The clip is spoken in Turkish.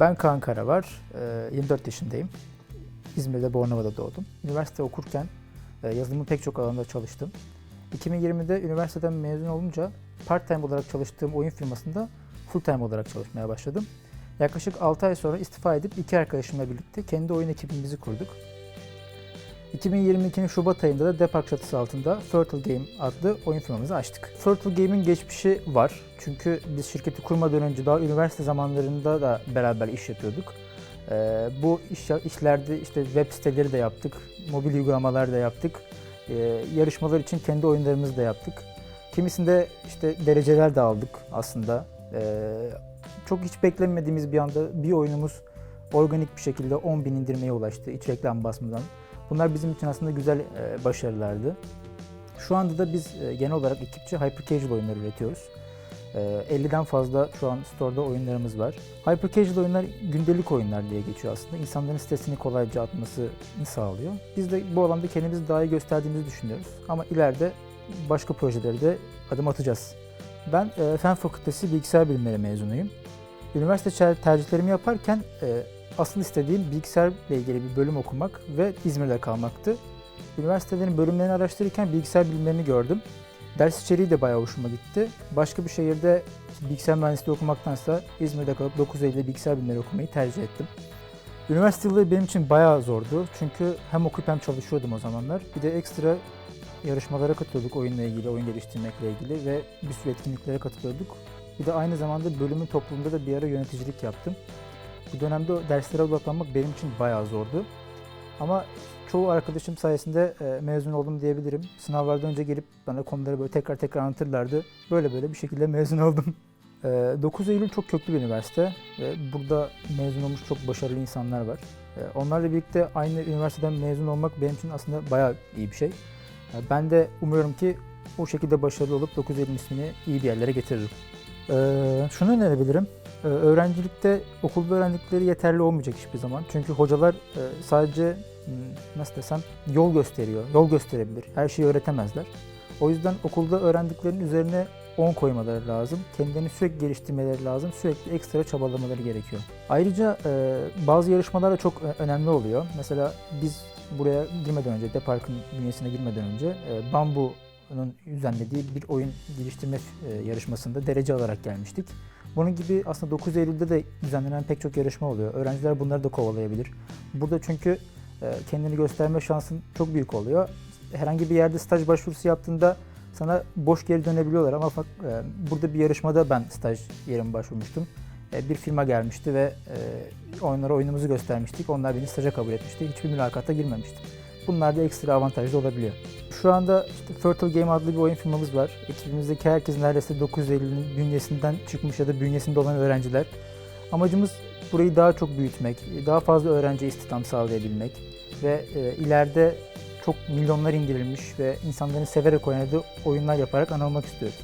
Ben Kaan Karavar, e, 24 yaşındayım. İzmir'de Bornova'da doğdum. Üniversite okurken e, yazılımın pek çok alanında çalıştım. 2020'de üniversiteden mezun olunca part-time olarak çalıştığım oyun firmasında full-time olarak çalışmaya başladım. Yaklaşık 6 ay sonra istifa edip iki arkadaşımla birlikte kendi oyun ekibimizi kurduk. 2022'nin Şubat ayında da Depark çatısı altında Fertile Game adlı oyun firmamızı açtık. Fertile Game'in geçmişi var. Çünkü biz şirketi kurmadan önce daha üniversite zamanlarında da beraber iş yapıyorduk. Ee, bu iş, işlerde işte web siteleri de yaptık, mobil uygulamalar da yaptık. Ee, yarışmalar için kendi oyunlarımızı da yaptık. Kimisinde işte dereceler de aldık aslında. Ee, çok hiç beklemediğimiz bir anda bir oyunumuz organik bir şekilde 10 bin indirmeye ulaştı hiç reklam basmadan. Bunlar bizim için aslında güzel e, başarılardı. Şu anda da biz e, genel olarak ekipçe hyper casual oyunlar üretiyoruz. E, 50'den fazla şu an store'da oyunlarımız var. Hyper casual oyunlar gündelik oyunlar diye geçiyor aslında. İnsanların stresini kolayca atmasını sağlıyor. Biz de bu alanda kendimizi daha iyi gösterdiğimizi düşünüyoruz. Ama ileride başka projelerde de adım atacağız. Ben e, Fen Fakültesi Bilgisayar Bilimleri mezunuyum. Üniversite tercihlerimi yaparken e, asıl istediğim bilgisayarla ilgili bir bölüm okumak ve İzmir'de kalmaktı. Üniversitelerin bölümlerini araştırırken bilgisayar bilimlerini gördüm. Ders içeriği de bayağı hoşuma gitti. Başka bir şehirde bilgisayar mühendisliği okumaktansa İzmir'de kalıp 9 Eylül'de bilgisayar bilimleri okumayı tercih ettim. Üniversite yılları benim için bayağı zordu. Çünkü hem okuyup hem çalışıyordum o zamanlar. Bir de ekstra yarışmalara katılıyorduk oyunla ilgili, oyun geliştirmekle ilgili ve bir sürü etkinliklere katılıyorduk. Bir de aynı zamanda bölümün toplumunda da bir ara yöneticilik yaptım. Bu dönemde derslere odaklanmak benim için bayağı zordu. Ama çoğu arkadaşım sayesinde e, mezun oldum diyebilirim. Sınavlardan önce gelip bana konuları böyle tekrar tekrar anlatırlardı. Böyle böyle bir şekilde mezun oldum. E, 9 Eylül çok köklü bir üniversite ve burada mezun olmuş çok başarılı insanlar var. E, onlarla birlikte aynı üniversiteden mezun olmak benim için aslında bayağı iyi bir şey. E, ben de umuyorum ki o şekilde başarılı olup 9 Eylül ismini iyi bir yerlere getiririm. E, şunu önerebilirim. Ee, öğrencilikte okulda öğrendikleri yeterli olmayacak hiçbir zaman. Çünkü hocalar e, sadece hmm, nasıl desem yol gösteriyor, yol gösterebilir. Her şeyi öğretemezler. O yüzden okulda öğrendiklerinin üzerine 10 koymaları lazım. Kendilerini sürekli geliştirmeleri lazım. Sürekli ekstra çabalamaları gerekiyor. Ayrıca e, bazı yarışmalar da çok ö- önemli oluyor. Mesela biz buraya girmeden önce, Depark'ın bünyesine girmeden önce e, Bambu'nun düzenlediği bir oyun geliştirme e, yarışmasında derece alarak gelmiştik. Bunun gibi aslında 9 Eylül'de de düzenlenen pek çok yarışma oluyor. Öğrenciler bunları da kovalayabilir. Burada çünkü e, kendini gösterme şansın çok büyük oluyor. Herhangi bir yerde staj başvurusu yaptığında sana boş geri dönebiliyorlar ama fak- e, burada bir yarışmada ben staj yerime başvurmuştum. E, Bir firma gelmişti ve onlara oyunumuzu göstermiştik. Onlar beni staja kabul etmişti. Hiçbir mülakata girmemiştim. Bunlar da ekstra avantajlı olabiliyor. Şu anda işte Fertile Game adlı bir oyun firmamız var. Ekibimizdeki herkes neredeyse 9 Eylül'ün bünyesinden çıkmış ya da bünyesinde olan öğrenciler. Amacımız burayı daha çok büyütmek, daha fazla öğrenci istihdam sağlayabilmek ve e, ileride çok milyonlar indirilmiş ve insanların severek oynadığı oyunlar yaparak anılmak istiyoruz.